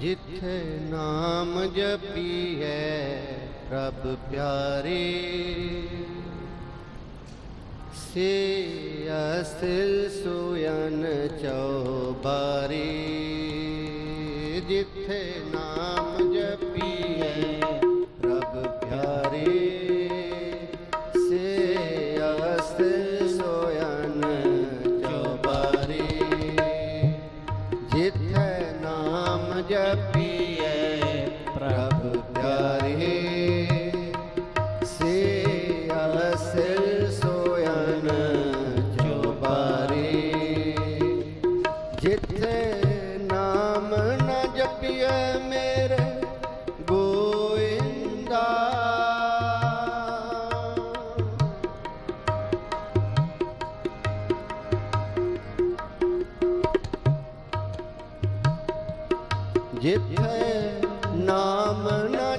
जिथे नाम जपी है प्रभ प्यारे। से असिल सुयन चौबारी। जिथे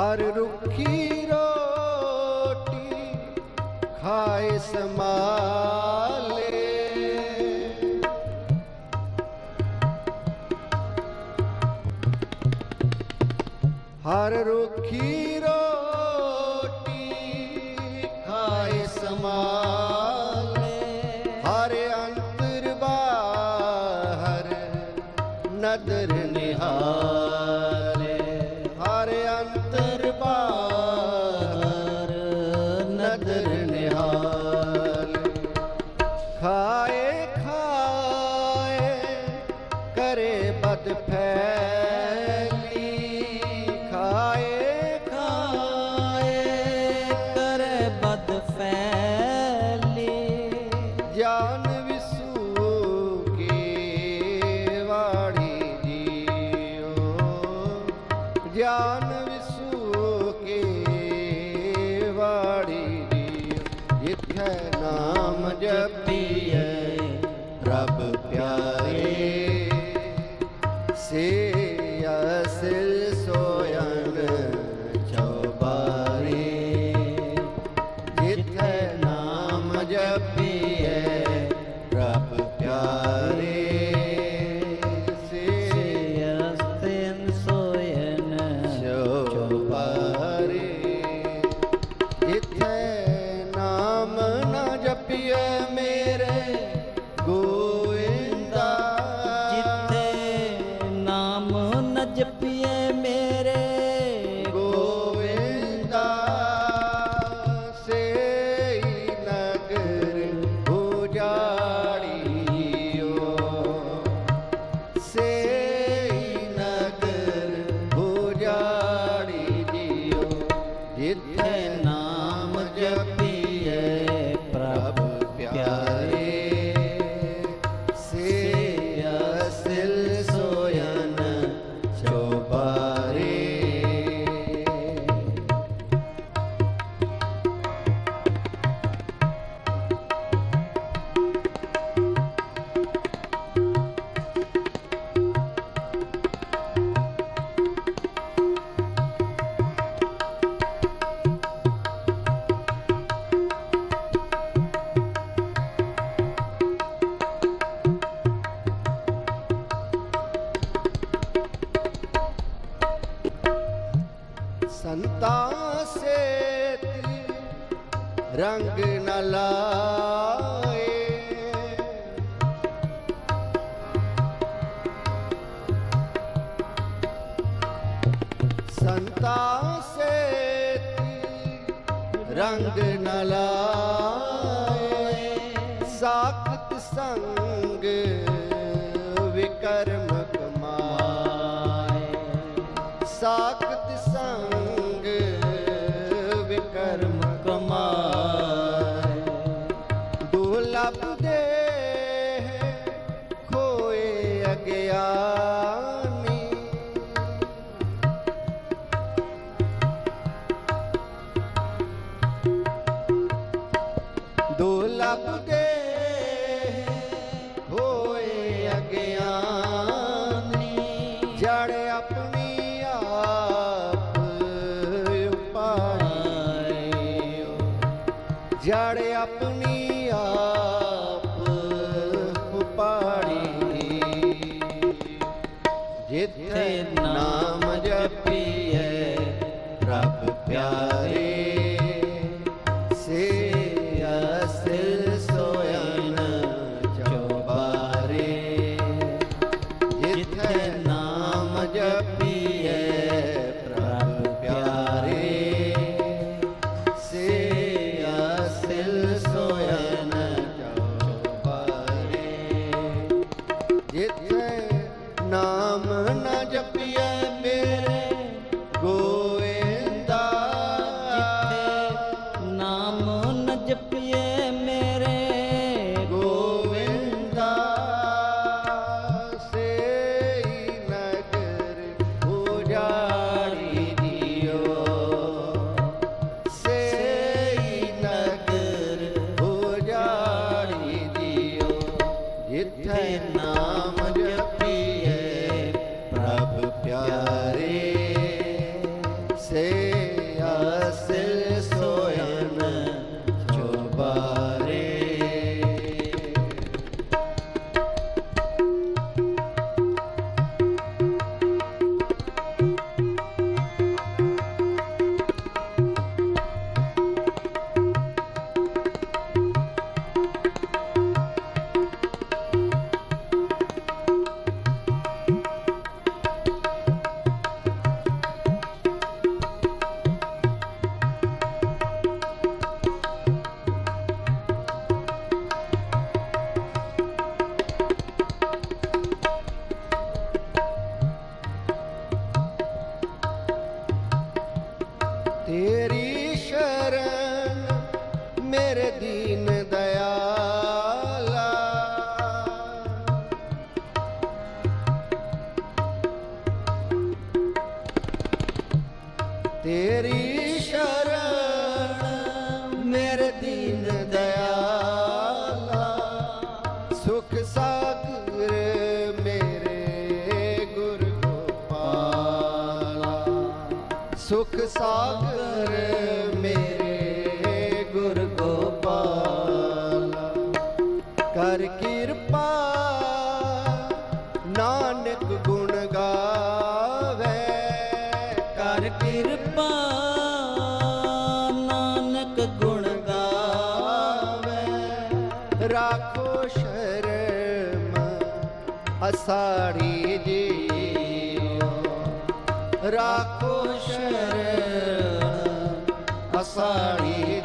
আর রক্ষীরা ਜਿਥੈ ਨਾਮ ਜਪੀਐ ਰੱਬ ਸੰਤਾ ਸੇਤੀ ਰੰਗ ਨਲਾ ਰੱਬ ਪਿਆਰ। ਸੁਖ ਸਾਗਰ ਮੇਰੇ ਗੁਰ ਗੋਪਾਲ। ਕਰ ਕਿਰਪਾ ਨਾਨਕ ਗੁਣ ਗਾਵੇ। ਕਰ ਕਿਰਪਾ ਨਾਨਕ ਗੁਣ ਗਾਵੇ। ਰਾਖੋ ਸ਼ਰਮ ਅਸਾੜੀ ਜੀਓ। ਰਾਖ ਸ਼ਰਨ ਅਸਾਣੀ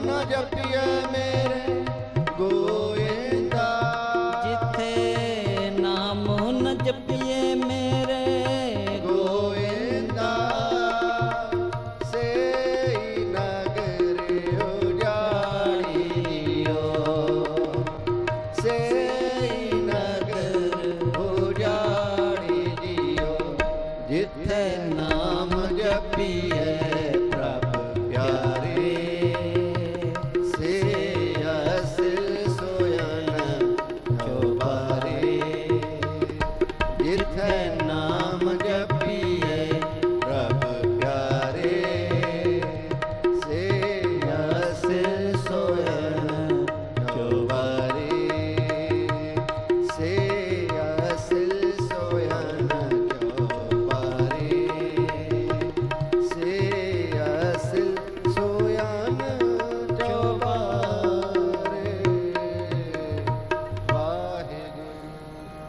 ਨਾ ਜਪੀਐ ਮੇਰੇ।